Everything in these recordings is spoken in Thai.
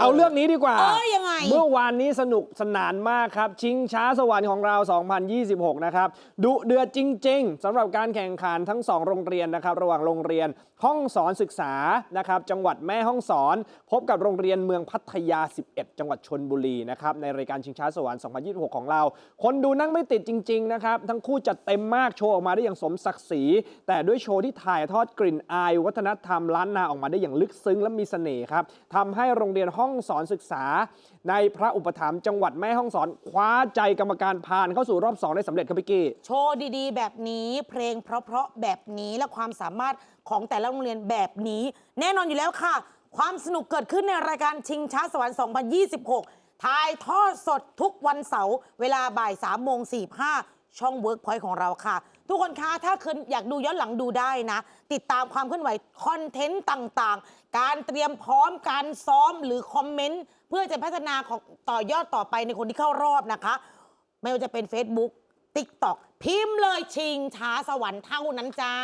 เอาเรื่องนี้ดีกว่า เอ้ย เมื่อวานนี้สนุกสนานมากครับ ชิงช้าสวรรค์ของเรา 2026 นะครับ ดุเดือดจริง ๆสำหรับการแข่งขันทั้ง 2 โรงเรียนนะครับ ระหว่างโรงเรียนห้องสอนศึกษานะครับ จังหวัดแม่ห้องสอน พบกับโรงเรียนเมืองพัทยา 11 จังหวัดชนบุรีนะครับ ในรายการชิงช้าสวรรค์ 2026 ของเรา คนดูนั่งไม่ติดจริง ๆ นะครับ ทั้งคู่จัดเต็มมากโชว์ออกมาได้อย่างสมศักดิ์ศรี แต่ด้วยโชว์ที่ถ่ายทอดกลิ่นอาย วัฒนธรรมล้านนาออกมาได้อย่างลึกซึ้งและมีเสน่ห์ครับทำให้โรงเรียนห้องสอนศึกษาในพระอุปถัมภ์จังหวัดแม่ฮ่องสอนคว้าใจกรรมการผ่านเข้าสู่รอบ 2 ได้สำเร็จครับพี่กี้ โชว์ดีๆ แบบนี้เพลงเพราะๆแบบนี้และความสามารถของแต่ละโรงเรียนแบบนี้ แน่นอนอยู่แล้วค่ะ ความสนุกเกิดขึ้นในรายการชิงช้าสวรรค์ 2026 ถ่ายทอดสดทุกวันเสาร์เวลาบ่าย3โมง45 ช่อง Workpoint ของเราค่ะ ทุกคนคะถ้าคุณอยากดูย้อนหลังดูได้นะ ติดตามความเคลื่อนไหวคอนเทนต์ต่างๆ การเตรียมพร้อมการซ้อมหรือคอมเมนต์ เพื่อจะพัฒนาของต่อยอดต่อไปในคนที่เข้ารอบนะคะ ไม่ว่าจะเป็น Facebook TikTok พิมพ์เลยชิงช้าสวรรค์เท่านั้นจ้า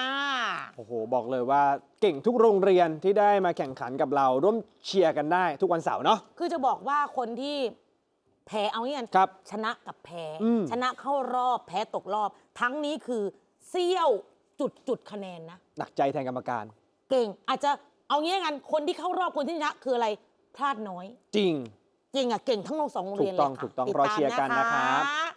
โอ้โห บอกเลยว่าเก่งทุกโรงเรียนที่ได้มาแข่งขันกับเราร่วมเชียร์กันได้ทุกวันเสาร์เนาะ คือจะบอกว่าคนที่ แพ้เอางี้กันครับชนะกับแพ้อืม ชนะเข้ารอบแพ้ตกรอบ ทั้งนี้คือเซี่ยวจุดจุดคะแนนนะ หนักใจแทนกรรมการ เก่งอาจจะเอางี้กันคนที่เข้ารอบคนที่ชนะคืออะไรพลาดน้อย จริง จริงอะเก่งทั้งสองโรงเรียนเลยถูกต้องค่ะถูกต้องติดรอตามเชียร์กันนะครับนะคะ